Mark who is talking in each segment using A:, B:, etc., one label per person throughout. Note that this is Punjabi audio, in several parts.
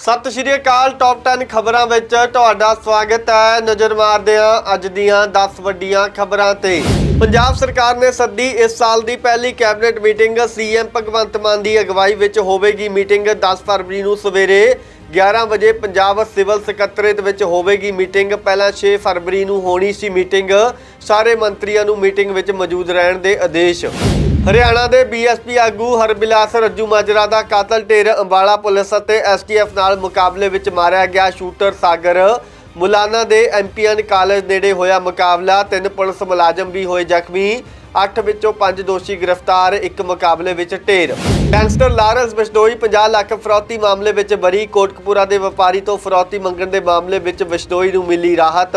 A: ਸਤਿ ਸ਼੍ਰੀ ਅਕਾਲ ਟੌਪ 10 ਖਬਰਾਂ ਵਿੱਚ ਤੁਹਾਡਾ ਸਵਾਗਤ ਹੈ। ਨਜ਼ਰ ਮਾਰਦੇ ਹਾਂ ਅੱਜ ਦੀਆਂ 10 ਵੱਡੀਆਂ ਖਬਰਾਂ ਤੇ। ਪੰਜਾਬ ਸਰਕਾਰ ਨੇ ਸੱਦੀ ਇਸ ਸਾਲ ਦੀ ਪਹਿਲੀ cabinet meeting. CM Bhagwant Mann ਦੀ ਅਗਵਾਈ ਵਿੱਚ ਹੋਵੇਗੀ ਮੀਟਿੰਗ 10 ਫਰਵਰੀ ਨੂੰ ਸਵੇਰੇ 11 ਵਜੇ ਪੰਜਾਬ ਸਿਵਲ ਸਕੱਤਰੇਤ ਵਿੱਚ ਹੋਵੇਗੀ ਮੀਟਿੰਗ। ਪਹਿਲਾਂ 6 ਫਰਵਰੀ ਨੂੰ ਹੋਣੀ ਸੀ ਮੀਟਿੰਗ। ਸਾਰੇ ਮੰਤਰੀਆਂ ਨੂੰ ਮੀਟਿੰਗ ਵਿੱਚ ਮੌਜੂਦ ਰਹਿਣ ਦੇ ਆਦੇਸ਼। ਹਰਿਆਣਾ ਦੇ ਬੀਐਸਪੀ ਆਗੂ ਹਰਬਿਲਾਸ ਰੱਜੂ ਮਾਜਰਾ ਦਾ ਕਾਤਲ ਢੇਰ ਅੰਬਾਲਾ ਪੁਲਿਸ ਅਤੇ ਐਸਟੀਐਫ ਨਾਲ ਮੁਕਾਬਲੇ ਵਿੱਚ ਮਾਰਿਆ ਗਿਆ ਸ਼ੂਟਰ ਸਾਗਰ। ਮੁਲਾਨਾ ਦੇ ਐਮਪੀਐਨ ਕਾਲਜ ਨੇੜੇ ਹੋਇਆ ਮੁਕਾਬਲਾ। ਤਿੰਨ ਪੁਲਿਸ ਮੁਲਾਜ਼ਮ ਵੀ ਹੋਏ ਜ਼ਖਮੀ। 8 ਵਿੱਚੋਂ 5 ਦੋਸ਼ੀ ਗ੍ਰਿਫਤਾਰ, ਇੱਕ ਮੁਕਾਬਲੇ ਵਿੱਚ ਢੇਰ। ਗੈਂਗਸਟਰ ਲਾਰੈਂਸ ਬਿਸ਼ਨੋਈ 50 ਲੱਖ ਫਰੌਤੀ ਮਾਮਲੇ ਵਿੱਚ ਬਰੀ। ਕੋਟਕਪੂਰਾ ਦੇ ਵਪਾਰੀ ਤੋਂ ਫਰੌਤੀ ਮੰਗਣ ਦੇ ਮਾਮਲੇ ਵਿੱਚ ਬਿਸ਼ਨੋਈ ਨੂੰ ਮਿਲੀ ਰਾਹਤ।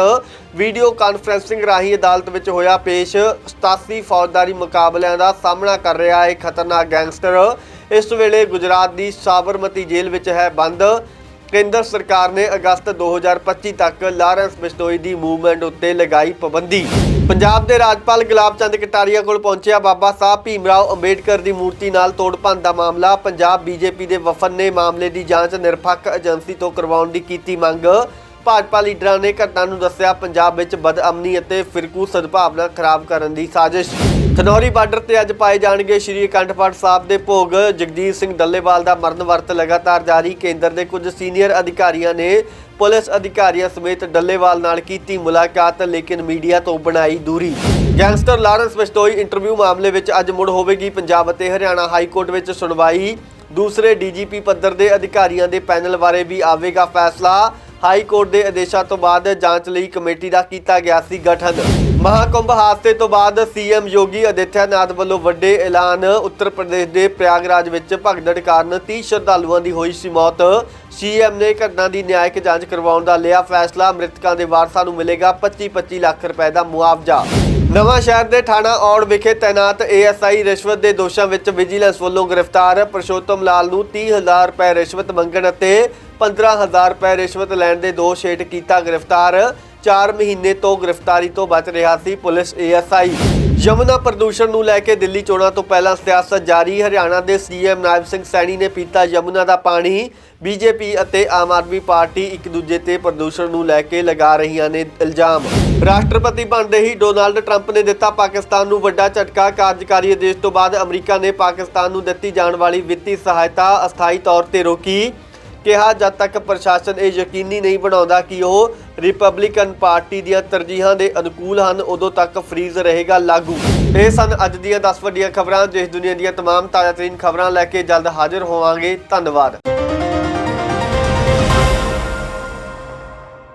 A: ਵੀਡੀਓ ਕਾਨਫਰੈਂਸਿੰਗ ਰਾਹੀਂ ਅਦਾਲਤ ਵਿੱਚ ਹੋਇਆ ਪੇਸ਼। 87 ਫੌਜਦਾਰੀ ਮੁਕਾਬਲਿਆਂ ਦਾ ਸਾਹਮਣਾ ਕਰ ਰਿਹਾ ਹੈ ਖਤਰਨਾਕ ਗੈਂਗਸਟਰ। ਇਸ ਵੇਲੇ ਗੁਜਰਾਤ ਦੀ ਸਾਬਰਮਤੀ ਜੇਲ੍ਹ ਵਿੱਚ ਹੈ ਬੰਦ। ਕੇਂਦਰ ਸਰਕਾਰ ਨੇ ਅਗਸਤ 2025 ਤੱਕ ਲਾਰੈਂਸ ਬਿਸ਼ਨੋਈ ਦੀ ਮੂਵਮੈਂਟ ਉੱਤੇ ਲਗਾਈ ਪਾਬੰਦੀ। ਪੰਜਾਬ ਦੇ ਰਾਜਪਾਲ ਗੁਲਾਬ ਚੰਦ ਕਟਾਰੀਆ ਕੋਲ ਪਹੁੰਚਿਆ ਬਾਬਾ ਸਾਹਿਬ ਭੀਮਰਾਓ ਅੰਬੇਡਕਰ ਦੀ ਮੂਰਤੀ ਨਾਲ ਤੋੜਪੰਨ ਦਾ ਮਾਮਲਾ। ਪੰਜਾਬ ਬੀਜੇਪੀ ਦੇ ਵਫਦ ਨੇ ਮਾਮਲੇ ਦੀ ਜਾਂਚ ਨਿਰਪੱਖ ਏਜੰਸੀ ਤੋਂ ਕਰਵਾਉਣ ਦੀ ਕੀਤੀ ਮੰਗ। ਭਾਜਪਾ ਲੀਡਰਾਂ ਨੇ ਘਟਨਾ ਨੂੰ ਦੱਸਿਆ, ਪੰਜਾਬ ਵਿੱਚ ਬਦਅਮਨੀ ਅਤੇ ਫਿਰਕੂ ਸਦਭਾਵਨਾ ਖਰਾਬ ਕਰਨ ਦੀ ਸਾਜ਼ਿਸ਼। ਥਨੌਰੀ ਬਾਰਡਰ ਤੇ ਅੱਜ ਪਾਏ ਜਾਣਗੇ ਸ਼੍ਰੀ ਅਖੰਡ ਪਾਠ ਸਾਹਿਬ ਦੇ ਭੋਗ। ਜਗਜੀਤ ਸਿੰਘ ਡੱਲੇਵਾਲ ਦਾ ਮਰਨ ਵਰਤ ਲਗਾਤਾਰ ਜਾਰੀ। ਕੇਂਦਰ ਦੇ ਕੁਝ ਸੀਨੀਅਰ ਅਧਿਕਾਰੀਆਂ ਨੇ ਪੁਲਿਸ ਅਧਿਕਾਰੀਆਂ ਸਮੇਤ ਡੱਲੇਵਾਲ ਨਾਲ ਕੀਤੀ ਮੁਲਾਕਾਤ, ਲੇਕਿਨ ਮੀਡੀਆ ਤੋਂ ਬਣਾਈ ਦੂਰੀ। ਗੈਂਗਸਟਰ ਲਾਰੈਂਸ ਬਿਸ਼ਨੋਈ ਇੰਟਰਵਿਊ ਮਾਮਲੇ ਵਿੱਚ ਅੱਜ ਮੁੜ ਹੋਵੇਗੀ ਪੰਜਾਬ ਅਤੇ ਹਰਿਆਣਾ ਹਾਈ ਕੋਰਟ ਵਿੱਚ ਸੁਣਵਾਈ। ਦੂਸਰੇ ਡੀਜੀਪੀ ਪੱਧਰ ਦੇ ਅਧਿਕਾਰੀਆਂ ਦੇ ਪੈਨਲ ਬਾਰੇ ਵੀ ਆਵੇਗਾ ਫੈਸਲਾ। ਹਾਈ ਕੋਰਟ ਦੇ ਆਦੇਸ਼ਾਂ ਤੋਂ ਬਾਅਦ ਜਾਂਚ ਲਈ ਕਮੇਟੀ ਦਾ ਕੀਤਾ ਗਿਆ ਸੀ ਗਠਨ। ਮਹਾਕੁੰਭ ਹਾਦਸੇ ਤੋਂ ਬਾਅਦ ਸੀਐਮ ਯੋਗੀ ਆਦਿੱਤਿਆਨਾਥ ਵੱਲੋਂ ਵੱਡੇ ਐਲਾਨ ਉੱਤਰ ਪ੍ਰਦੇਸ਼ ਦੇ ਪ੍ਰਯਾਗਰਾਜ ਵਿੱਚ ਭਗਦੜ ਕਾਰਨ 30 ਸ਼ਰਧਾਲੂਆਂ ਦੀ ਹੋਈ ਸੀ ਮੌਤ। ਸੀਐਮ ਨੇ ਘਟਨਾ ਦੀ ਨਿਆਇਕ ਜਾਂਚ ਕਰਵਾਉਣ ਦਾ ਲਿਆ ਫੈਸਲਾ। ਮ੍ਰਿਤਕਾਂ ਦੇ ਵਾਰਸਾਂ ਨੂੰ ਮਿਲੇਗਾ 25-25 ਲੱਖ ਰੁਪਏ ਦਾ ਮੁਆਵਜ਼ਾ। ਨਵਾਂ ਸ਼ਹਿਰ ਦੇ ਥਾਣਾ ਔੜ ਵਿਖੇ ਤਾਇਨਾਤ ਏਐਸਆਈ ਰਿਸ਼ਵਤ ਦੇ ਦੋਸ਼ਾਂ ਵਿੱਚ ਵਿਜੀਲੈਂਸ ਵੱਲੋਂ ਗ੍ਰਿਫਤਾਰ ਪਰਸ਼ੋਤਮ ਲਾਲ ਨੂੰ 30000 ਰੁਪਏ ਰਿਸ਼ਵਤ ਮੰਗਣ ਅਤੇ 15000 ਰੁਪਏ ਰਿਸ਼ਵਤ ਲੈਣ ਦੇ ਦੋਸ਼ ਹੇਠ ਕੀਤਾ ਗ੍ਰਿਫਤਾਰ। 4 ਮਹੀਨੇ ਤੋਂ ਗ੍ਰਿਫਤਾਰੀ ਤੋਂ ਬਚ ਰਿਹਾ ਸੀ ਪੁਲਿਸ ਏਐਸਆਈ। ਯਮੁਨਾ ਪ੍ਰਦੂਸ਼ਣ ਨੂੰ ਲੈ ਕੇ ਦਿੱਲੀ ਚੋਣਾਂ ਤੋਂ ਪਹਿਲਾਂ ਸਿਆਸਤ ਜਾਰੀ, ਹਰਿਆਣਾ ਦੇ ਸੀਐਮ ਨਾਇਬ ਸਿੰਘ ਸੈਣੀ ਨੇ ਪੀਤਾ ਯਮੁਨਾ ਦਾ ਪਾਣੀ। ਬੀਜੇਪੀ ਅਤੇ ਆਮ ਆਦਮੀ ਪਾਰਟੀ ਇੱਕ ਦੂਜੇ ਤੇ ਪ੍ਰਦੂਸ਼ਣ ਨੂੰ ਲੈ ਕੇ ਲਗਾ ਰਹੀਆਂ ਨੇ ਇਲਜ਼ਾਮ। ਰਾਸ਼ਟਰਪਤੀ ਬਣਦੇ ਹੀ ਡੋਨਾਲਡ ਟਰੰਪ ਨੇ ਦਿੱਤਾ ਪਾਕਿਸਤਾਨ ਨੂੰ ਵੱਡਾ ਝਟਕਾ। ਕਾਰਜਕਾਰੀ ਆਦੇਸ਼ ਤੋਂ ਬਾਅਦ ਅਮਰੀਕਾ ਨੇ ਪਾਕਿਸਤਾਨ ਨੂੰ ਦਿੱਤੀ ਜਾਣ ਵਾਲੀ ਵਿੱਤੀ ਸਹਾਇਤਾ ਅਸਥਾਈ ਤੌਰ ਤੇ ਰੋਕੀ। ਕਿਹਾ ਜਦ ਤੱਕ ਪ੍ਰਸ਼ਾਸਨ ਇਹ ਯਕੀਨੀ ਨਹੀਂ ਬਣਾਉਂਦਾ ਕਿ ਉਹ ਰਿਪਬਲਿਕਨ ਪਾਰਟੀ ਦੀਆਂ ਤਰਜੀਹਾਂ ਦੇ ਅਨੁਕੂਲ ਹਨ ਉਦੋਂ ਤੱਕ ਫ੍ਰੀਜ਼ ਰਹੇਗਾ ਲਾਗੂ ਇਹ ਸਨ ਅੱਜ ਦੀਆਂ 10 ਵੱਡੀਆਂ ਖਬਰਾਂ ਦੇਸ਼ ਦੁਨੀਆ ਦੀਆਂ तमाम ਤਾਜ਼ਾਤਰੀਨ ਖਬਰਾਂ ਲੈ ਕੇ ਜਲਦ ਹਾਜ਼ਰ ਹੋਵਾਂਗੇ ਧੰਨਵਾਦ